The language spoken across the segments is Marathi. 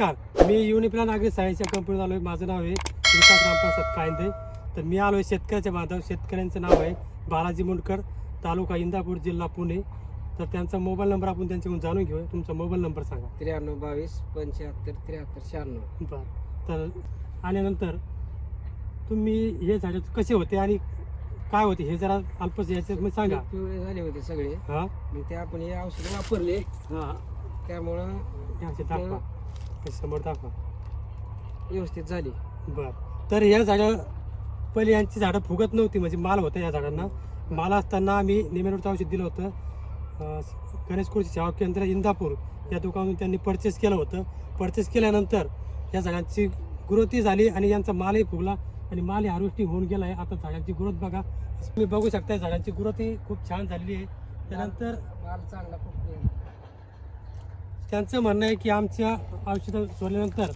नमस्कार. मी युनिप्ला नागरिक सायन्सच्या कंपनीत आलो आहे माझं नाव आहे विकास रामप्रसाद कायंदे. तर मी आलो आहे शेतकऱ्याच्या बांधव शेतकऱ्यांचं नाव आहे बालाजी मुंडकर तालुका इंदापूर जिल्हा पुणे. तर त्यांचा मोबाईल नंबर आपण त्यांच्याकडून जाणून घेऊया. तुमचा मोबाईल नंबर सांगा. त्र्याण्णव बावीस पंच्याहत्तर त्र्याहत्तर शहाण्णव. बरं. तर आल्यानंतर तुम्ही हे झाडे कसे होते आणि काय होते हे जरा अल्पच याच्यात मी सांगा. पिवळे झाले होते सगळे. हां. मग ते आपण हे औषध वापरले. हां. त्यामुळं हे असे दाखवा. हे समोर दाखवा. व्यवस्थित झाली. बर. तर या झाडं पहिले यांची झाडं फुगत नव्हती म्हणजे माल होतं या झाडांना. माल असताना आम्ही निमेरोडचं औषध दिलं होतं. गणेश कृषी सेवा केंद्र इंदापूर या दुकानातून त्यांनी परचेस केलं होतं. परचेस केल्यानंतर या झाडांची ग्रोथही झाली आणि यांचा मालही फुगला आणि माल हार्वेस्टिंग होऊन गेला आहे. आता झाडांची ग्रोथ बघा. तुम्ही बघू शकता झाडांची ग्रोथही खूप छान झालेली आहे. त्यानंतर माल चांगला खूप त्यांचं म्हणणं आहे की आमच्या औषधं सोडल्यानंतर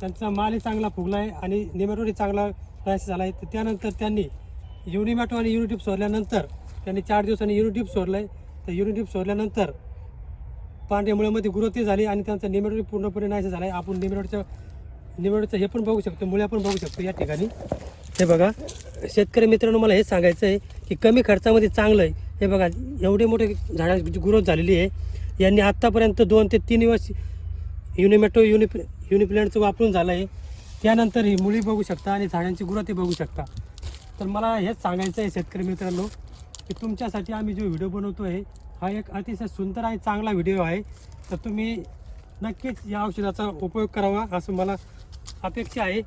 त्यांचा मालही चांगला फुगला आहे आणि निमेटोही चांगला प्रयास झाला आहे. तर त्यानंतर त्यांनी युनिमॅटो आणि युनिटिप सोडल्यानंतर त्यांनी चार दिवसांनी युनिटिप सोडलं आहे तर युनिटिप सोडल्यानंतर पांढऱ्या मुळ्यामध्ये गुरुती झाली आणि त्यांचा निमेटोरी पूर्णपणे नाहीसा झाला आहे आपण निमेटोडचं निमेटोडचं हे पण बघू शकतो मुळ्या पण बघू शकतो या ठिकाणी. हे बघा शेतकरी मित्रांनो मला हे सांगायचं आहे की कमी खर्चामध्ये चांगलं आहे हे बघा एवढे मोठे झाडा ग्रोथ झालेली आहे. यांनी आत्तापर्यंत दोन ते तीन वर्ष युनिमेटो युनिप युनिप्लॅनचं वापरून झालं आहे. त्यानंतर ही मुळी बघू शकता आणि झाडांची ते बघू शकता. तर मला हेच सांगायचं आहे शेतकरी मित्रांनो की तुमच्यासाठी आम्ही जो व्हिडिओ बनवतो आहे हा एक अतिशय सुंदर आणि चांगला व्हिडिओ आहे. तर तुम्ही नक्कीच या औषधाचा उपयोग करावा असं मला अपेक्षा आहे.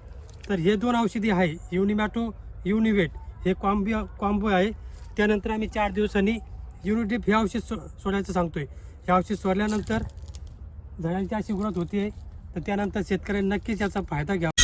तर हे दोन औषधी आहे युनिमॅटो युनिवेट हे कॉम्बी कॉम्बो आहे. त्यानंतर आम्ही चार दिवसांनी युनिडिप हे औषध सो सोडायचं सांगतोय. हे औषध सोडल्यानंतर झाडांची अशी ग्रोथ होते तर त्यानंतर शेतकऱ्यांनी नक्कीच याचा फायदा घ्यावा.